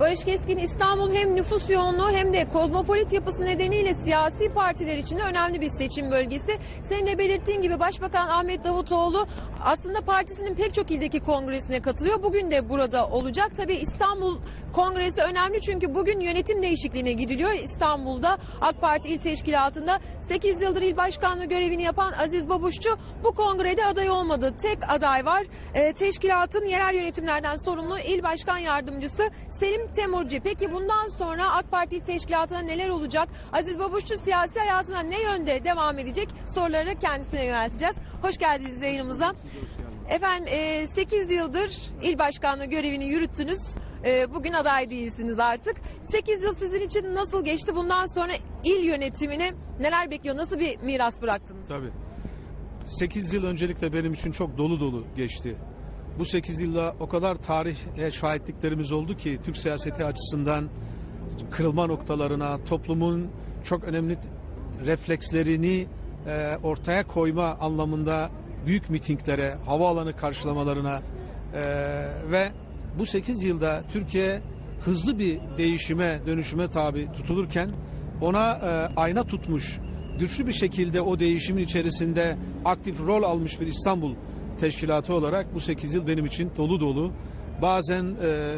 Barış Keskin İstanbul hem nüfus yoğunluğu hem de kozmopolit yapısı nedeniyle siyasi partiler için önemli bir seçim bölgesi. Senin de belirttiğin gibi Başbakan Ahmet Davutoğlu aslında partisinin pek çok ildeki kongresine katılıyor. Bugün de burada olacak. Tabii İstanbul Kongresi önemli çünkü bugün yönetim değişikliğine gidiliyor. İstanbul'da AK Parti İl Teşkilatı'nda 8 yıldır il başkanlığı görevini yapan Aziz Babuşçu bu kongrede aday olmadı. Tek aday var. Ee, teşkilatın yerel yönetimlerden sorumlu il başkan yardımcısı Selim Temurcu. Peki bundan sonra AK Parti İl Teşkilatı'na neler olacak? Aziz Babuşçu siyasi hayatına ne yönde devam edecek? Soruları kendisine yönelteceğiz. Hoş geldiniz yayınımıza. Efendim 8 yıldır il başkanlığı görevini yürüttünüz. E, Bugün aday değilsiniz artık. 8 yıl sizin için nasıl geçti? Bundan sonra il yönetimine neler bekliyor? Nasıl bir miras bıraktınız? Tabii. 8 yıl öncelikle benim için çok dolu dolu geçti. Bu 8 yılda o kadar tarihe şahitliklerimiz oldu ki Türk siyaseti açısından kırılma noktalarına, toplumun çok önemli reflekslerini e, ortaya koyma anlamında büyük mitinglere, havaalanı karşılamalarına e, ve bu 8 yılda Türkiye hızlı bir değişime, dönüşüme tabi tutulurken ona e, ayna tutmuş, güçlü bir şekilde o değişimin içerisinde aktif rol almış bir İstanbul teşkilatı olarak bu 8 yıl benim için dolu dolu. Bazen e,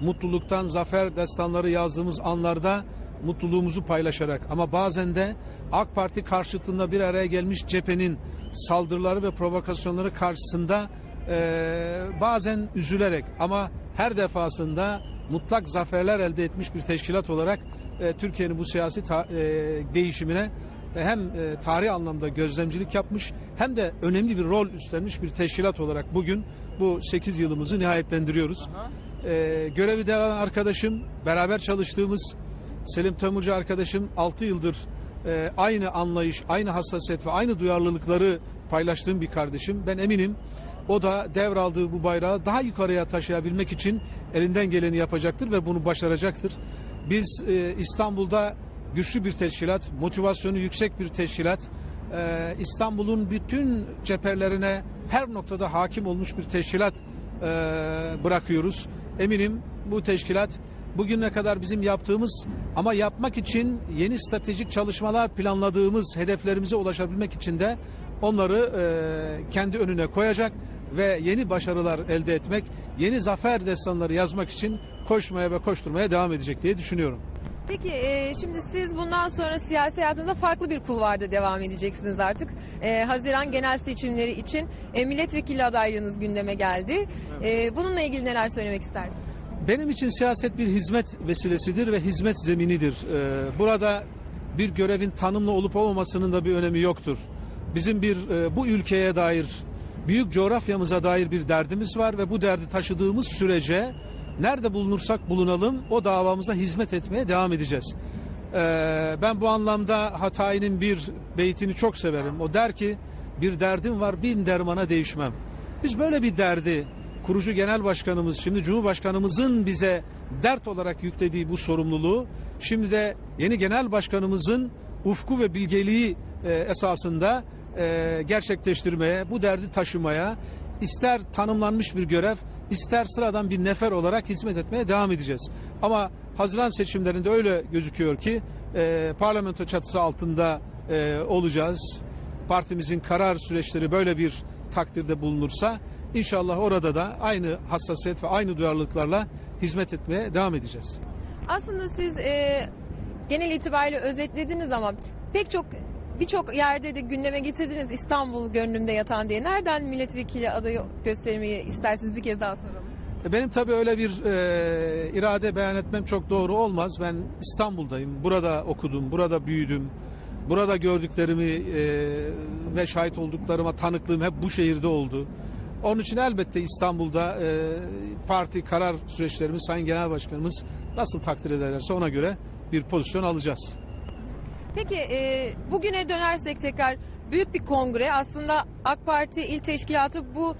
mutluluktan zafer destanları yazdığımız anlarda mutluluğumuzu paylaşarak ama bazen de AK Parti karşıtında bir araya gelmiş cephenin saldırıları ve provokasyonları karşısında e, bazen üzülerek ama her defasında mutlak zaferler elde etmiş bir teşkilat olarak e, Türkiye'nin bu siyasi ta- e, değişimine hem e, tarih anlamda gözlemcilik yapmış hem de önemli bir rol üstlenmiş bir teşkilat olarak bugün bu 8 yılımızı nihayetlendiriyoruz. E, görevi devam arkadaşım, beraber çalıştığımız Selim Temurcu arkadaşım 6 yıldır e, aynı anlayış, aynı hassasiyet ve aynı duyarlılıkları paylaştığım bir kardeşim. Ben eminim o da devraldığı bu bayrağı daha yukarıya taşıyabilmek için elinden geleni yapacaktır ve bunu başaracaktır. Biz e, İstanbul'da güçlü bir teşkilat, motivasyonu yüksek bir teşkilat, e, İstanbul'un bütün cephelerine her noktada hakim olmuş bir teşkilat e, bırakıyoruz. Eminim bu teşkilat bugüne kadar bizim yaptığımız ama yapmak için yeni stratejik çalışmalar planladığımız hedeflerimize ulaşabilmek için de onları e, kendi önüne koyacak ve yeni başarılar elde etmek, yeni zafer destanları yazmak için koşmaya ve koşturmaya devam edecek diye düşünüyorum. Peki e, şimdi siz bundan sonra siyasi hayatınızda farklı bir kulvarda devam edeceksiniz artık. E, Haziran genel seçimleri için e, milletvekili adaylığınız gündeme geldi. E, bununla ilgili neler söylemek istersiniz? Benim için siyaset bir hizmet vesilesidir ve hizmet zeminidir. Ee, burada bir görevin tanımlı olup olmamasının da bir önemi yoktur. Bizim bir e, bu ülkeye dair, büyük coğrafyamıza dair bir derdimiz var ve bu derdi taşıdığımız sürece nerede bulunursak bulunalım o davamıza hizmet etmeye devam edeceğiz. Ee, ben bu anlamda Hatay'ın bir beytini çok severim. O der ki bir derdim var bin dermana değişmem. Biz böyle bir derdi kurucu genel başkanımız şimdi Cumhurbaşkanımızın bize dert olarak yüklediği bu sorumluluğu şimdi de yeni genel başkanımızın ufku ve bilgeliği e, esasında e, gerçekleştirmeye, bu derdi taşımaya ister tanımlanmış bir görev, ister sıradan bir nefer olarak hizmet etmeye devam edeceğiz. Ama Haziran seçimlerinde öyle gözüküyor ki e, parlamento çatısı altında e, olacağız. Partimizin karar süreçleri böyle bir takdirde bulunursa İnşallah orada da aynı hassasiyet ve aynı duyarlılıklarla hizmet etmeye devam edeceğiz. Aslında siz e, genel itibariyle özetlediniz ama pek çok birçok yerde de gündeme getirdiniz İstanbul gönlümde yatan diye. Nereden milletvekili adayı göstermeyi istersiniz bir kez daha soralım. E, Benim tabii öyle bir e, irade beyan etmem çok doğru olmaz. Ben İstanbul'dayım, burada okudum, burada büyüdüm. Burada gördüklerimi e, ve şahit olduklarıma tanıklığım hep bu şehirde oldu. Onun için elbette İstanbul'da e, parti karar süreçlerimiz, Sayın Genel Başkanımız nasıl takdir ederlerse ona göre bir pozisyon alacağız. Peki e, bugüne dönersek tekrar büyük bir kongre aslında AK Parti il teşkilatı bu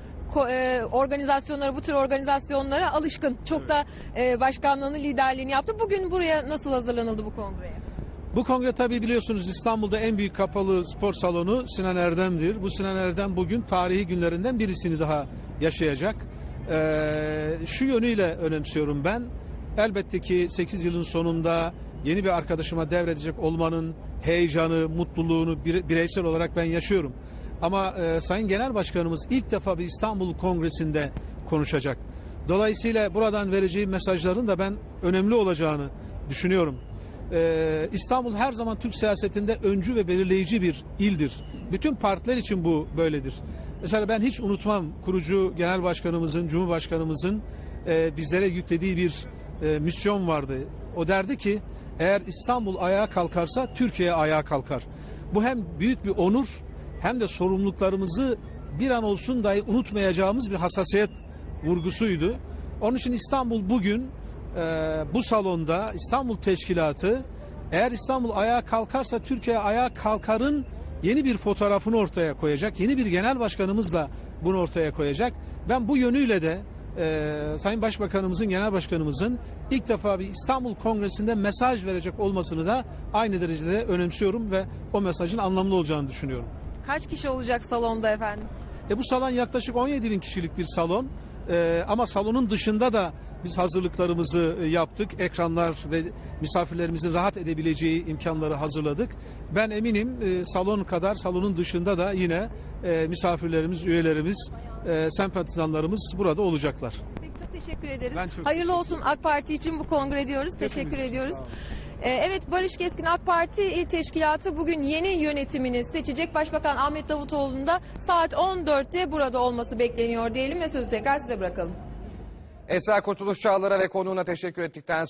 e, organizasyonlara bu tür organizasyonlara alışkın. Çok da e, başkanlığını liderliğini yaptı. Bugün buraya nasıl hazırlanıldı bu kongreye? Bu kongre tabii biliyorsunuz İstanbul'da en büyük kapalı spor salonu Sinan Erdem'dir. Bu Sinan Erdem bugün tarihi günlerinden birisini daha yaşayacak. Ee, şu yönüyle önemsiyorum ben. Elbette ki 8 yılın sonunda yeni bir arkadaşıma devredecek olmanın heyecanı, mutluluğunu bire- bireysel olarak ben yaşıyorum. Ama e, Sayın Genel Başkanımız ilk defa bir İstanbul Kongresi'nde konuşacak. Dolayısıyla buradan vereceği mesajların da ben önemli olacağını düşünüyorum. Ee, İstanbul her zaman Türk siyasetinde öncü ve belirleyici bir ildir. Bütün partiler için bu böyledir. Mesela ben hiç unutmam kurucu genel başkanımızın, cumhurbaşkanımızın e, bizlere yüklediği bir e, misyon vardı. O derdi ki eğer İstanbul ayağa kalkarsa Türkiye ayağa kalkar. Bu hem büyük bir onur hem de sorumluluklarımızı bir an olsun dahi unutmayacağımız bir hassasiyet vurgusuydu. Onun için İstanbul bugün e, bu salonda İstanbul Teşkilatı eğer İstanbul ayağa kalkarsa Türkiye ayağa kalkarın yeni bir fotoğrafını ortaya koyacak. Yeni bir genel başkanımızla bunu ortaya koyacak. Ben bu yönüyle de e, Sayın Başbakanımızın, Genel Başkanımızın ilk defa bir İstanbul Kongresi'nde mesaj verecek olmasını da aynı derecede önemsiyorum ve o mesajın anlamlı olacağını düşünüyorum. Kaç kişi olacak salonda efendim? E bu salon yaklaşık 17 bin kişilik bir salon. E, ama salonun dışında da biz hazırlıklarımızı e, yaptık. Ekranlar ve misafirlerimizin rahat edebileceği imkanları hazırladık. Ben eminim e, salon kadar salonun dışında da yine e, misafirlerimiz, üyelerimiz, sempatizanlarımız burada olacaklar. Peki, çok teşekkür ederiz. Ben çok Hayırlı olsun AK Parti için bu kongre diyoruz. Hepimiz Teşekkür ediyoruz. Evet Barış Keskin AK Parti İl Teşkilatı bugün yeni yönetimini seçecek. Başbakan Ahmet Davutoğlu'nun da saat 14'te burada olması bekleniyor diyelim ve sözü tekrar size bırakalım. Esra Kurtuluş Çağlar'a ve konuğuna teşekkür ettikten